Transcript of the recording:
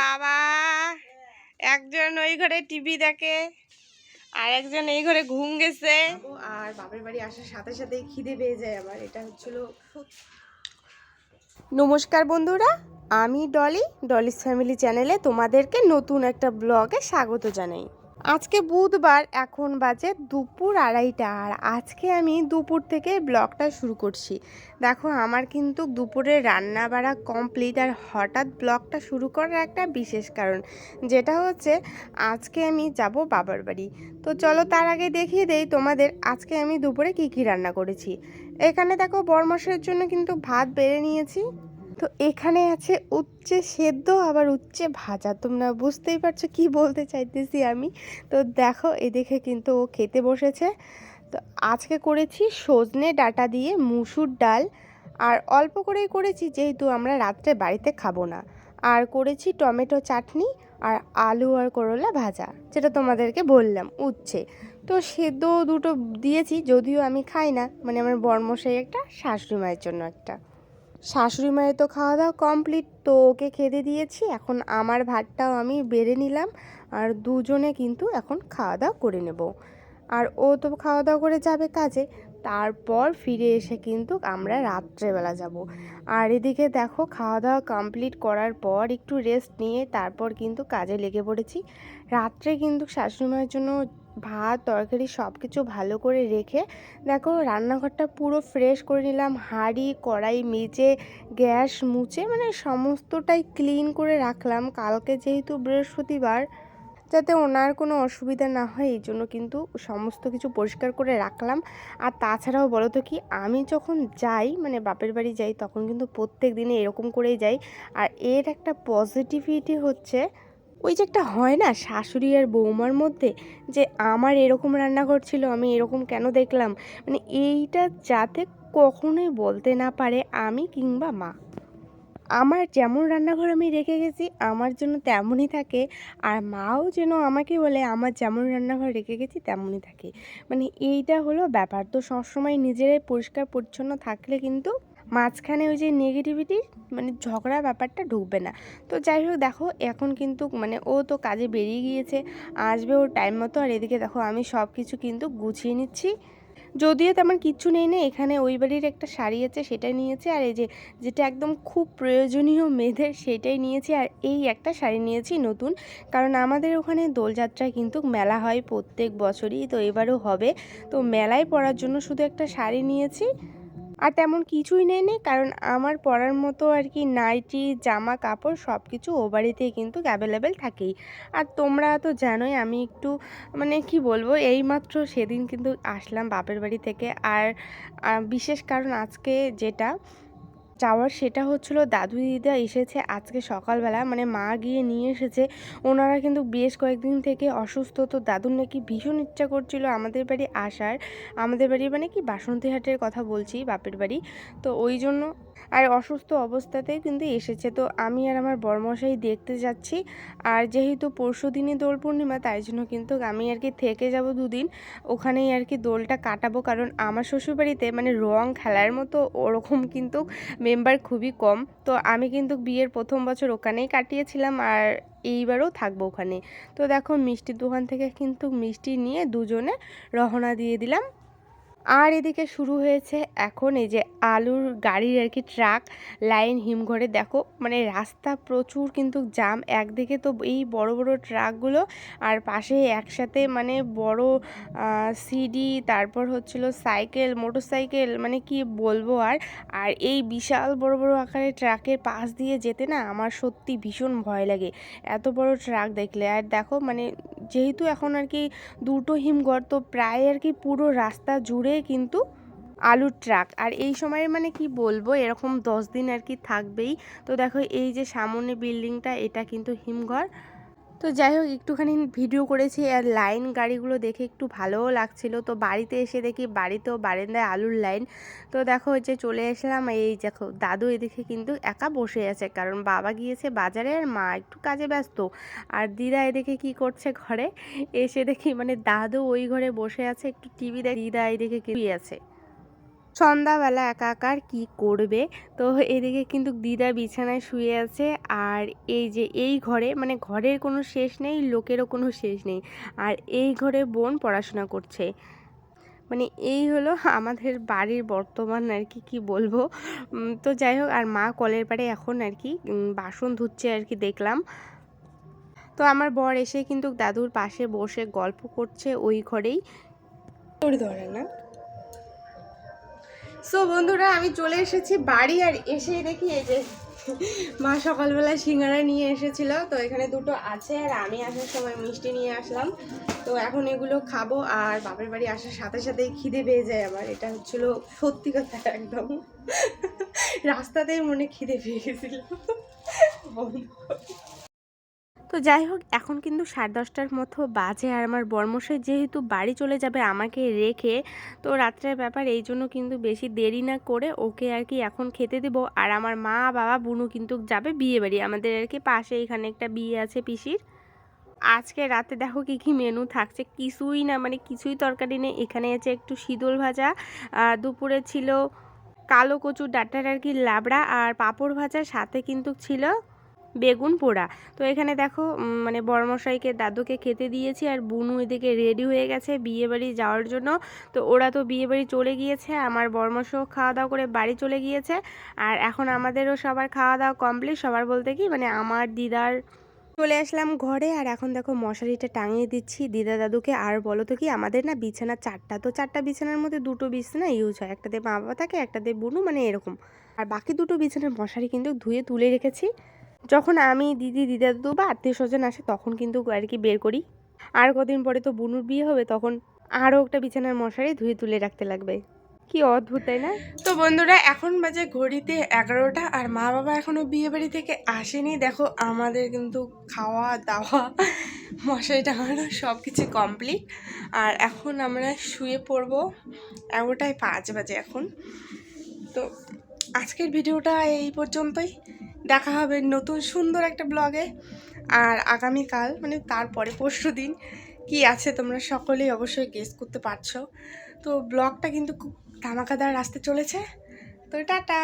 বাবা। একজন ওই ঘরে টিভি দেখে আর একজন এই ঘরে ঘুম গেছে। আর বাপের বাড়ি আসার সাথে সাথে খিদে পেয়ে যায় আবার। এটা হচ্ছিল নমস্কার বন্ধুরা আমি ডলি ডলিস ফ্যামিলি চ্যানেলে তোমাদেরকে নতুন একটা ব্লগে স্বাগত জানাই। আজকে বুধবার, এখন বাজে দুপুর আড়াইটা আর আজকে আমি দুপুর থেকে ব্লগটা শুরু করছি। দেখো, আমার কিন্তু দুপুরে রান্না বাড়া কমপ্লিট আর হঠাৎ ব্লগটা শুরু করার একটা বিশেষ কারণ, যেটা হচ্ছে আজকে আমি যাব বাবার বাড়ি। তো চলো তার আগে দেখিয়ে দেই তোমাদের আজকে আমি দুপুরে কি কি রান্না করেছি। এখানে দেখো বরমাসের জন্য কিন্তু ভাত বেড়ে নিয়েছি। তো এখানে আছে উচ্ছে সেদ্ধ, আবার উচ্ছে ভাজা। তোমরা বুঝতেই পারছ কি বলতে চাইতেছি আমি। তো দেখো এদিকে কিন্তু ও খেতে বসেছে। তো আজকে করেছি সজনে ডাটা দিয়ে মুসুর ডাল। আর অল্প করেই করেছি, যেহেতু আমরা রাত্রে বাড়িতে খাব না। আর করেছি টমেটো চাটনি আর আলু আর করলা ভাজা, যেটা তোমাদেরকে বললাম, উচ্ছে। তো সেদ্ধ দুটো দিয়েছি, যদিও আমি খাই না। মানে আমার বর্মশাই একটা শাশুড়ি মায়ের জন্য একটা। শাশুড়ি মায়ের তো খাওয়া দাওয়া কমপ্লিট তো ওকে খেতে দিয়েছি। এখন আমার ভাতটাও আমি বেড়ে নিলাম আর দুজনে কিন্তু এখন খাওয়া দাওয়া করে নেব। আর ও তো খাওয়া দাওয়া করে যাবে কাজে, তারপর ফিরে এসে কিন্তু আমরা রাত্রেবেলা যাব। আর এদিকে দেখো খাওয়া দাওয়া কমপ্লিট করার পর একটু রেস্ট নিয়ে তারপর কিন্তু কাজে লেগে পড়েছি। রাত্রে কিন্তু শাশুড়ি মায়ের জন্য ভাত, তরকারি সব কিছু ভালো করে রেখে দেখো রান্নাঘরটা পুরো ফ্রেশ করে নিলাম। হাঁড়ি, কড়াই মেজে, গ্যাস মুছে মানে সমস্তটাই ক্লিন করে রাখলাম। কালকে যেহেতু বৃহস্পতিবার, যাতে ওনার কোনো অসুবিধা না হয়, এই জন্য কিন্তু সমস্ত কিছু পরিষ্কার করে রাখলাম। আর তাছাড়াও বলো তো কি, আমি যখন যাই মানে বাপের বাড়ি যাই, তখন কিন্তু প্রত্যেক দিনে এরকম করেই যাই। আর এর একটা পজিটিভিটি হচ্ছে ওই যে একটা হয় না, শাশুড়ি আর বৌমার মধ্যে যে আমার এরকম রান্নাঘর ছিল, আমি এরকম কেন দেখলাম? মানে এইটা যাতে কখনোই বলতে না পারে আমি কিংবা মা। আমার যেমন রান্নাঘর আমি রেখে গেছি, আমার জন্য তেমনই থাকে, আর মাও যেন আমাকে বলে, আমার যেমন রান্নাঘর রেখে গেছি, তেমনই থাকে। মানে এইটা হলো ব্যাপার। তো সবসময় নিজেরাই পরিষ্কার পরিচ্ছন্ন থাকলে কিন্তু মাঝখানে ওই যে নেগেটিভিটি মানে ঝগড়া ব্যাপারটা ঢুকবে না। তো যাই হোক, দেখো, এখন কিন্তু মানে ও তো কাজে বেরিয়ে গিয়েছে, আসবে ওর টাইম মতো। আর এদিকে দেখো, আমি সব কিছু কিন্তু গুছিয়ে নিচ্ছি। যদিও তেমন কিচ্ছু নেই না, এখানে ওই বাড়ির একটা শাড়ি আছে, সেটাই নিয়েছে। আর এই যে, যেটা একদম খুব প্রয়োজনীয় মেয়েদের, সেটাই নিয়েছি। আর এই একটা শাড়ি নিয়েছি নতুন, কারণ আমাদের ওখানে দোলযাত্রায় কিন্তু মেলা হয় প্রত্যেক বছরই, তো এবারও হবে। তো মেলায় পরার জন্য শুধু একটা শাড়ি নিয়েছি। আর তেমন কিছুই নেই নি, কারণ আমার পরার মতো আর কি নাইটি, জামা, কাপড় সব কিছু ও বাড়িতেই কিন্তু অ্যাভেলেবেল থাকেই। আর তোমরা তো জানোই আমি একটু মানে কি বলব এইমাত্র সেদিন কিন্তু আসলাম বাপের বাড়ি থেকে। আর বিশেষ কারণ আজকে যেটা যাওয়ার সেটা হচ্ছিল, দাদু দিদা এসেছে আজকে সকালবেলা। মানে মা গিয়ে নিয়ে এসেছে। ওনারা কিন্তু বেশ কয়েকদিন থেকে অসুস্থ। তো দাদুর নাকি ভীষণ ইচ্ছা করছিল আমাদের বাড়ি আসার। আমাদের বাড়ি মানে কি বাসন্তীহাটের কথা বলছি, বাপের বাড়ি। তো ওই জন্য আর অসুস্থ অবস্থাতেই কিন্তু এসেছে। তো আমি আর আমার বরমশাই দেখতে যাচ্ছি। আর যেহেতু পরশু দিনই দোল পূর্ণিমা, তাই জন্য কিন্তু আমি আর কি থেকে যাব দুদিন। ওখানেই আর কি দোলটা কাটাবো। কারণ আমার শ্বশুরবাড়িতে মানে রং খেলার মতো ওরকম কিন্তু মেম্বার খুবই কম। তো আমি কিন্তু বিয়ের প্রথম বছর ওখানেই কাটিয়েছিলাম আর এইবারও থাকব ওখানে। তো দেখো মিষ্টির দোকান থেকে কিন্তু মিষ্টি নিয়ে দুজনে রহনা দিয়ে দিলাম। আর এদিকে শুরু হয়েছে এখন এই যে আলুর গাড়ির আর কি ট্রাক, লাইন হিমঘরে। দেখো মানে রাস্তা প্রচুর কিন্তু জাম, একদিকে তো এই বড় বড় ট্রাকগুলো আর পাশে একসাথে মানে বড় সিডি তারপর হচ্ছিল সাইকেল মোটর সাইকেল মানে কি বলব আর। আর এই বিশাল বড় বড় আকারের ট্রাকের পাশ দিয়ে যেতে না আমার সত্যি ভীষণ ভয় লাগে। এত বড় ট্রাক দেখলে। আর দেখো মানে যেহেতু এখন আর কি দুটো হিমঘর, তো প্রায় আর কি পুরো রাস্তা জুড়ে কিন্তু আলুর ট্রাক। আর এই সময়ে মানে কি বলব, এরকম দশ দিন আর কি থাকবেই। তো দেখো এই যে সামনে বিল্ডিংটা এটা কিন্তু হিমঘর। তো যাই হোক, একটুখানি ভিডিও করেছি আর লাইন গাড়িগুলো দেখে একটু ভালোও লাগছিল। তো বাড়িতে এসে দেখি বাড়িতেও বারেন্দায় আলুর লাইন। তো দেখো যে চলে এসলাম এই দেখো দাদু এদিকে কিন্তু একা বসে আছে। কারণ বাবা গিয়েছে বাজারে আর মা একটু কাজে ব্যস্ত। আর দিদা এদিকে কি করছে ঘরে? এসে দেখি মানে দাদু ওই ঘরে বসে আছে, একটু টিভি দেখ দিদা এদিকে কি আছে। সন্ধ্যাবেলা একা একা আর কি করবে? তো এদিকে কিন্তু দিদা বিছানায় শুয়ে আছে। আর এই যে এই ঘরে মানে ঘরের কোনো শেষ নেই, লোকেরও কোনো শেষ নেই। আর এই ঘরে বোন পড়াশোনা করছে। মানে এই হলো আমাদের বাড়ির বর্তমান আর কি, কী বলব? তো যাই হোক, আর মা কলের পাড়ে এখন আর কি বাসন ধুচ্ছে আর কি দেখলাম। তো আমার বর এসে কিন্তু দাদুর পাশে বসে গল্প করছে ওই ঘরেই। ধরে না? সো বন্ধুরা, আমি চলে এসেছি বাড়ি আর এসেই দেখি এই যে মা সকালবেলা সিঙ্গারা নিয়ে এসেছিল। তো এখানে দুটো আছে আর আমি আসার সময় মিষ্টি নিয়ে আসলাম। তো এখন এগুলো খাব আর বাপের বাড়ি আসার সাথে সাথেই খিদে পেয়ে যায় আমার এটা হচ্ছিল সত্যি কথা একদম। রাস্তাতেই মনে খিদে পেয়ে গেছিল। তো যাই হোক, এখন কিন্তু সাড়ে দশটার মতো বাজে আর আমার বর্মশাই যেহেতু বাড়ি চলে যাবে আমাকে রেখে, তো রাত্রের ব্যাপার এই জন্য কিন্তু বেশি দেরি না করে ওকে আর কি এখন খেতে দেবো। আর আমার মা, বাবা, বুনু কিন্তু যাবে বিয়ে বাড়ি আমাদের আর কি পাশে এখানে একটা বিয়ে আছে পিসির। আজকে রাতে দেখো কি কি মেনু থাকছে কিছুই না মানে কিছুই তরকারি নেই। এখানে আছে একটু শীতল ভাজা দুপুরে ছিল কালো কচুর ডাটার আর কি লাবড়া আর পাঁপড় ভাজার সাথে কিন্তু ছিল বেগুন পোড়া। তো এখানে দেখো মানে বড়মশাইকে, দাদুকে খেতে দিয়েছি আর বুনু এদিকে রেডি হয়ে গেছে বিয়ে বাড়ি যাওয়ার জন্য। তো ওরা তো বিয়ে বাড়ি চলে গিয়েছে, আমার বর্মশও খাওয়া দাওয়া করে বাড়ি চলে গিয়েছে। আর এখন আমাদেরও সবার খাওয়া দাওয়া কমপ্লিট, সবার বলতে কি মানে আমার দিদার চলে আসলাম ঘরে। আর এখন দেখো মশারিটা টাঙিয়ে দিচ্ছি। দিদা দাদুকে আর বলো তো কি, আমাদের না বিছানা চারটা, তো চারটা বিছানার মধ্যে দুটো বিছানা ইউজ হয়। একটাতে মা বাবা থাকে একটাতে বুনু মানে এরকম। আর বাকি দুটো বিছানার মশারি কিন্তু ধুয়ে তুলে রেখেছি। যখন আমি দিদি দিদা দাদু বা আত্মীয় স্বজন আসে, তখন কিন্তু আর কি বের করি। আর কদিন পরে তো বুনুর বিয়ে হবে, তখন আরও একটা বিছানার মশারি ধুয়ে তুলে রাখতে লাগবে। কি অদ্ভুত, তাই না? তো বন্ধুরা, এখন বাজে ঘড়িতে এগারোটা আর মা বাবা এখনও বিয়ে বাড়ি থেকে আসেনি। দেখো, আমাদের কিন্তু খাওয়া, দাওয়া, মশারি টাঙানো সব কিছু কমপ্লিট। আর এখন আমরা শুয়ে পড়ব এগারোটায় পাঁচ বাজে এখন। তো আজকের ভিডিওটা এই পর্যন্তই। দেখা হবে নতুন সুন্দর একটা ব্লগে। আর আগামীকাল মানে তারপরে পরশু দিন, কী আছে তোমরা সকলেই অবশ্যই গেস করতে পারছ। তো ব্লগটা কিন্তু খুব ধামাকাদার আসতে চলেছে। তো টাটা!